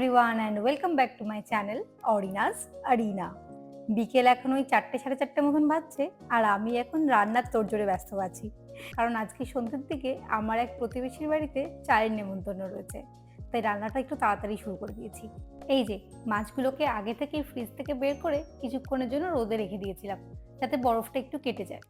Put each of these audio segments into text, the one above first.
Everyone and welcome back to my channel অরিনাস আরিনা বিকেল এখন ওই চারটে, সাড়ে চারটে মতন বাজছে, আর আমি এখন রান্নার তোড়জোড়ে ব্যস্ত আছি। কারণ আজকে সন্ধ্যের দিকে আমার এক প্রতিবেশীর বাড়িতে চায়ের নেমন্তন্ন রয়েছে। তাই রান্নাটা একটু তাড়াতাড়ি শুরু করে দিয়েছি। এই যে, মাছগুলোকে আগে থেকে ফ্রিজ থেকে বের করে কিছুক্ষণের জন্য রোদে রেখে দিয়েছিলাম, যাতে বরফটা একটু কেটে যায়।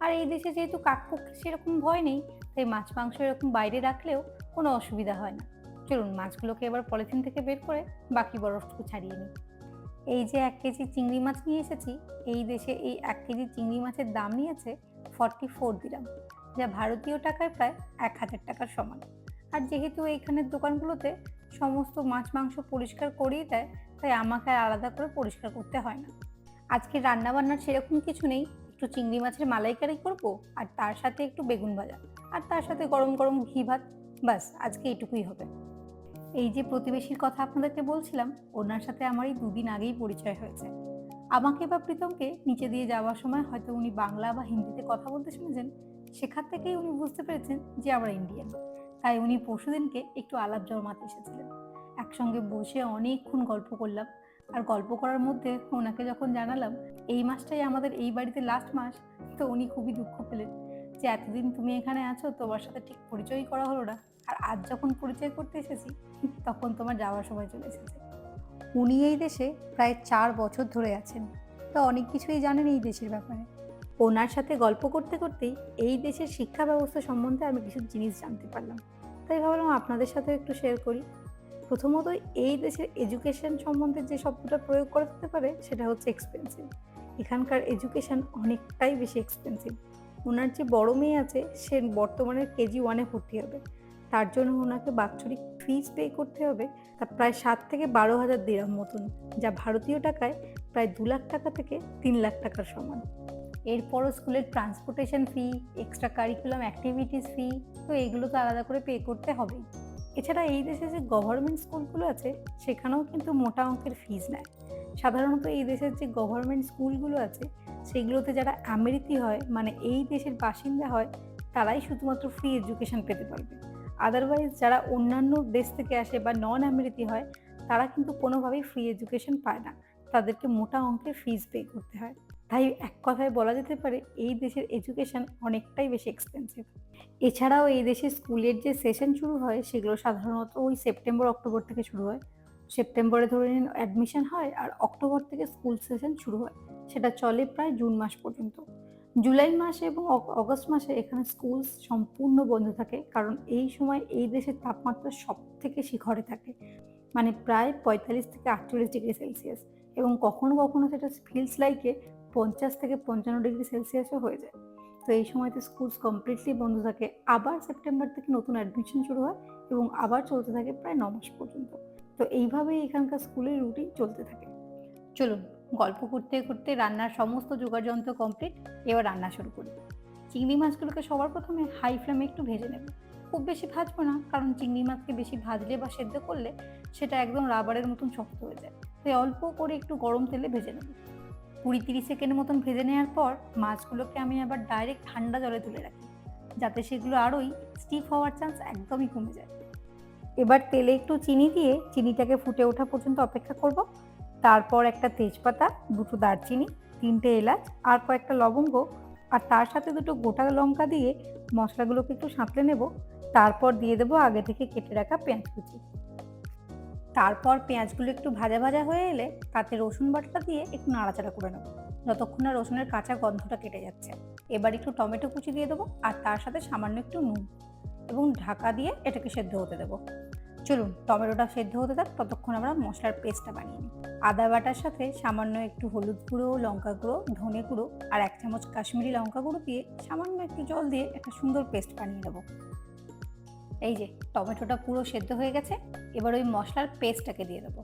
আর এই দেশে যেহেতু কাকপক্ষে সেরকম ভয় নেই, তাই মাছ মাংস এরকম বাইরে রাখলেও কোনো অসুবিধা হয় না। চলুন মাছগুলোকে এবার পলিথিন থেকে বের করে বাকি বরফটুকু ছাড়িয়ে নিই। এই যে এক কেজি চিংড়ি মাছ নিয়ে এসেছি, এই দেশে এই এক কেজি চিংড়ি মাছের দাম নিয়েছে ফর্টি ফোর দিলাম যা ভারতীয় টাকায় প্রায় এক হাজার টাকার সমান। আর যেহেতু এইখানের দোকানগুলোতে সমস্ত মাছ মাংস পরিষ্কার করিয়ে দেয়, তাই আমাকে আর আলাদা করে পরিষ্কার করতে হয় না। আজকে রান্নাবান্নার সেরকম কিছু নেই, একটু চিংড়ি মাছের মালাইকারি করব, আর তার সাথে একটু বেগুন ভাজা, আর তার সাথে গরম গরম ঘি ভাত বাস আজকে এটুকুই হবে। এই যে প্রতিবেশীর কথা আপনাদেরকে বলছিলাম, ওনার সাথে আমার এই দুদিন আগেই পরিচয় হয়েছে। আমাকে বা প্রীতমকে নিচে দিয়ে যাওয়ার সময় হয়তো উনি বাংলা বা হিন্দিতে কথা বলতে শুনেছেন, সেখান থেকেই উনি বুঝতে পেরেছেন যে আমরা ইন্ডিয়ান তাই উনি পরশুদিনকে একটু আলাপ জমাতে এসেছিলেন। একসঙ্গে বসে অনেকক্ষণ গল্প করলাম, আর গল্প করার মধ্যে ওনাকে যখন জানালাম, এই মাসটাই আমাদের এই বাড়িতে লাস্ট মাস, তো উনি খুবই দুঃখ পেলেন যে এতদিন তুমি এখানে আছো, তোমার সাথে ঠিক পরিচয়ই করা হলো না। আর আজ যখন পরিচয় করতে এসেছি, তখন তোমার যাওয়ার সময় চলে এসেছে। উনি এই দেশে প্রায় চার বছর ধরে আছেন। তো অনেক কিছুই জানেন এই দেশের ব্যাপারে। ওনার সাথে গল্প করতে করতেই এই দেশের শিক্ষা ব্যবস্থা সম্বন্ধে আমি কিছু জিনিস জানতে পারলাম। তাই ভাবলাম আপনাদের সাথে একটু শেয়ার করি। প্রথমত এই দেশের এডুকেশন সম্বন্ধে যে শব্দটা প্রয়োগ করা যেতে পারে, সেটা হচ্ছে এক্সপেন্সিভ এখানকার এডুকেশন অনেকটাই বেশি এক্সপেন্সিভ ওনার যে বড় মেয়ে আছে, সে বর্তমানে কেজি ওয়ানে ভর্তি হবে। তার জন্য ওনাকে বাৎসরিক ফিজ পে করতে হবে। তা প্রায় সাত থেকে বারো হাজার দিরাম মতন, যা ভারতীয় টাকায় প্রায় দু লাখ টাকা থেকে তিন লাখ টাকার সমান। এরপরও স্কুলের transportation fee extra curriculum activities fee তো এগুলো তো আলাদা করে পে করতে হবেই এছাড়া এই দেশে যে গভর্নমেন্ট স্কুলগুলো আছে, সেখানেও কিন্তু মোটা অঙ্কের ফিজ নেয়। সাধারণত এই দেশের যে গভর্নমেন্ট স্কুলগুলো আছে, সেগুলোতে যারা আমেরিতি হয় মানে এই দেশের বাসিন্দা হয়, তারাই শুধুমাত্র ফ্রি এডুকেশন পেতে পারবে। আদারওয়াইজ যারা অন্যান্য দেশ থেকে আসে বা নন আমেরিতি হয়, তারা কিন্তু কোনোভাবেই ফ্রি এডুকেশন পায় না। তাদেরকে মোটা অঙ্কের ফিজ পে করতে হয়। তাই এক কথায় বলা যেতে পারে, এই দেশের এডুকেশন অনেকটাই বেশি এক্সপেন্সিভ এছাড়াও এই দেশে স্কুলের যে সেশন শুরু হয়, সেগুলো সাধারণত ওই সেপ্টেম্বর অক্টোবর থেকে শুরু হয়। সেপ্টেম্বরে ধরে নিন অ্যাডমিশন হয়, আর অক্টোবর থেকে স্কুল সেশন শুরু হয়। সেটা চলে প্রায় জুন মাস পর্যন্ত। জুলাই মাসে এবং অগস্ট মাসে এখানে স্কুল সম্পূর্ণ বন্ধ থাকে। কারণ এই সময় এই দেশের তাপমাত্রা সব থেকে শিখরে থাকে। মানে প্রায় পঁয়তাল্লিশ থেকে আটচল্লিশ ডিগ্রি সেলসিয়াস। এবং কখনো কখনো সেটা ফিলস লাইকে পঞ্চাশ থেকে পঞ্চান্ন ডিগ্রি সেলসিয়াসও হয়ে যায়। তো এই সময়তে স্কুলস কমপ্লিটলি বন্ধ থাকে। আবার সেপ্টেম্বর থেকে নতুন অ্যাডমিশন শুরু হয় এবং আবার চলতে থাকে প্রায় ন মাস পর্যন্ত। তো এইভাবেই এখানকার স্কুলের রুটিন চলতে থাকে। চলুন গল্প করতে করতে রান্নার সমস্ত যোগাযন্ত্র কমপ্লিট এবার রান্না শুরু করি। চিংড়ি মাছগুলোকে সবার প্রথমে হাই ফ্লেমে একটু ভেজে নেব। খুব বেশি ভাজবো না, কারণ চিংড়ি মাছকে বেশি ভাজলে বা সেদ্ধ করলে সেটা একদম রাবারের মতন শক্ত হয়ে যায়। তাই অল্প করে একটু গরম তেলে ভেজে নেব। কুড়ি তিরিশ সেকেন্ড মতন ভেজে নেওয়ার পর মাছগুলোকে আমি আবার ডাইরেক্ট ঠান্ডা জলে তুলে রাখি, যাতে সেগুলো আরোই স্টিফ হওয়ার চান্স একদমই কমে যায়। এবার তেলে একটু চিনি দিয়ে চিনিটাকে ফুটে ওঠা পর্যন্ত অপেক্ষা করব। তারপর একটা তেজপাতা, দুটো দারচিনি, তিনটে এলাচ, আর কয়েকটা লবঙ্গ, আর তার সাথে দুটো গোটা লঙ্কা দিয়ে মশলাগুলোকে একটু সাঁতলে নেব। তারপর দিয়ে দেবো আগে থেকে কেটে রাখা পেঁয়াজ কুচি। তারপর পেঁয়াজগুলো একটু ভাজা ভাজা হয়ে এলে তাতে রসুন বাটাটা দিয়ে একটু নাড়াচাড়া করে নেব, যতক্ষণ না রসুনের কাঁচা গন্ধটা কেটে যাচ্ছে। এবার একটু টমেটো কুচি দিয়ে দেবো, আর তার সাথে সামান্য একটু নুন, এবং ঢাকা দিয়ে এটাকে সেদ্ধ হতে দেবো। চলুন টমেটোটা সেদ্ধ হতে থাক, ততক্ষণ আমরা মশলার পেস্টটা বানিয়ে নিই। আদা বাটার সাথে সামান্য একটু হলুদ গুঁড়ো, লঙ্কা গুঁড়ো, ধনে গুঁড়ো আর এক চামচ কাশ্মীরি লঙ্কা গুঁড়ো দিয়ে সামান্য একটু জল দিয়ে একটা সুন্দর পেস্ট বানিয়ে নেব। এই যে টমেটোটা পুরো সেদ্ধ হয়ে গেছে, এবার ওই মশলার পেস্টটাকে দিয়ে দেবো।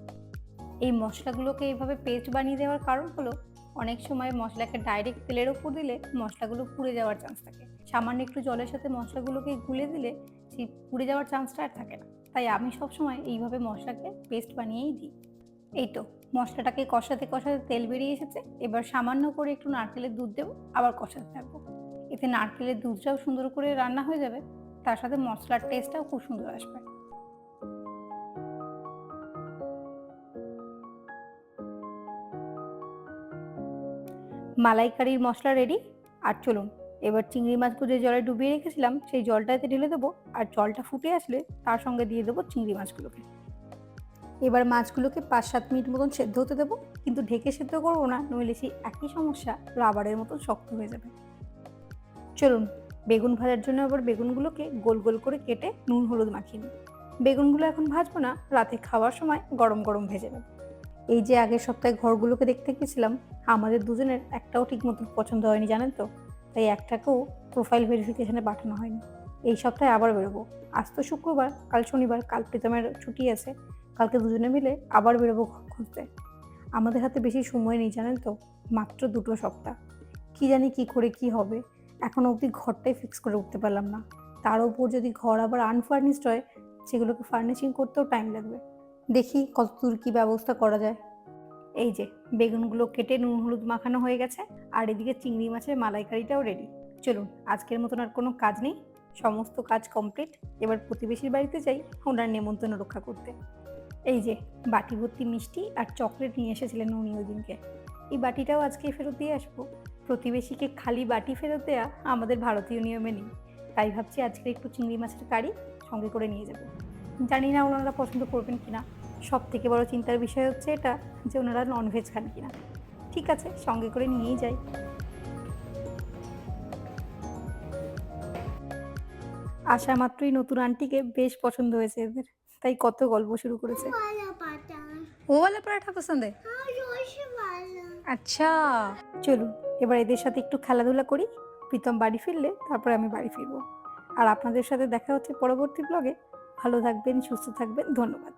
এই মশলাগুলোকে এইভাবে পেস্ট বানিয়ে দেওয়ার কারণ হলো, অনেক সময় মশলাকে ডাইরেক্ট তেলের ওপর দিলে মশলাগুলো পুড়ে যাওয়ার চান্স থাকে। সামান্য একটু জলের সাথে মশলাগুলোকে গুলে দিলে সেই পুড়ে যাওয়ার চান্সটা আর থাকে না। তাই আমি সবসময় এইভাবে মশলাকে পেস্ট বানিয়েই দিই। এই তো, মশলাটাকে কষাতে কষাতে তেল বেরিয়ে এসেছে। এবার সামান্য করে একটু নারকেলের দুধ দেবো, আবার কষাতে থাকব। এতে নারকেলের দুধটাও সুন্দর করে রান্না হয়ে যাবে, তার সাথে মশলার টেস্টটাও খুব সুন্দর আসবে। মালাইকারির মশলা রেডি আর চলুন এবার চিংড়ি মাছগুলো যে জলে ডুবিয়ে রেখেছিলাম, সেই জলটাতে ঢেলে দেবো আর জলটা ফুটে আসলে তার সঙ্গে দিয়ে দেবো চিংড়ি মাছগুলোকে। এবার মাছগুলোকে পাঁচ সাত মিনিট মতন সেদ্ধ হতে দেবো, কিন্তু ঢেকে সেদ্ধ করব না, নইলে সেই একই সমস্যা রাবারের মতন শক্ত হয়ে যাবে। চলুন, বেগুন ভাজার জন্য আবার বেগুনগুলোকে গোল গোল করে কেটে নুন হলুদ মাখিয়ে নিই। বেগুনগুলো এখন ভাজবো না, রাতে খাওয়ার সময় গরম গরম ভেজে নেব। এই যে আগের সপ্তাহে ঘরগুলোকে দেখতে গেছিলাম, আমাদের দুজনের একটাও ঠিক মতো পছন্দ হয়নি, জানেন তো? তাই একটাকেও প্রোফাইল ভেরিফিকেশানে পাঠানো হয়নি। এই সপ্তাহে আবার বেরোবো। আজ তো শুক্রবার, কাল শনিবার, কাল প্রীতমের ছুটি আছে। কালকে দুজনে মিলে আবার বেরোবো খুঁজতে। আমাদের হাতে বেশি সময় নেই, জানেন তো? মাত্র দুটো সপ্তাহ। কি জানি কি করে কি হবে? এখন অবধি ঘরটাই ফিক্স করে উঠতে পারলাম না। তার উপর যদি ঘর আবার আনফার্নিশড হয়, সেগুলোকে ফার্নিশিং করতেও টাইম লাগবে। দেখি কত দূর কী ব্যবস্থা করা যায়। এই যে, বেগুনগুলো কেটে নুন, হলুদ মাখানো হয়ে গেছে, আর এদিকে চিংড়ি মাছের মালাইকারিটাও রেডি চলুন, আজকের মতন আর কোনো কাজ নেই, সমস্ত কাজ কমপ্লিট এবার প্রতিবেশীর বাড়িতে যাই, ওনার নেমন্তন্ন রক্ষা করতে। এই যে, বাটি ভর্তি মিষ্টি আর চকলেট নিয়ে এসেছিলেন উনি ওই দিনকে এই বাটিটাও আজকে ফেরত দিয়ে আসব। প্রতিবেশীকে খালি বাটি ফেরত দেওয়া আমাদের ভারতীয় নিয়মে নেই। তাই ভাবছি আজকে একটু চিংড়ি মাছের কারি সঙ্গে করে নিয়ে যাব। জানি না ওনারা পছন্দ করবেন কিনা। সব থেকে বড় চিন্তার বিষয় হচ্ছে এটা যে ওনারা ননভেজ খান কিনা। ঠিক আছে সঙ্গে করে নিয়েই যাই। আসা মাত্রই নতুন আন্টিকে বেশ পছন্দ হয়েছে এদের। তাই কত গল্প শুরু করেছে। ও ওয়ালা পরাঠা পছন্দ? আচ্ছা। চলুন এবার এদের সাথে একটু খেলাধুলা করি। প্রীতম বাড়ি ফিরলে তারপরে আমি বাড়ি ফিরবো। আর আপনাদের সাথে দেখা হচ্ছে পরবর্তী ব্লগে ভালো থাকবেন সুস্থ থাকবেন ধন্যবাদ।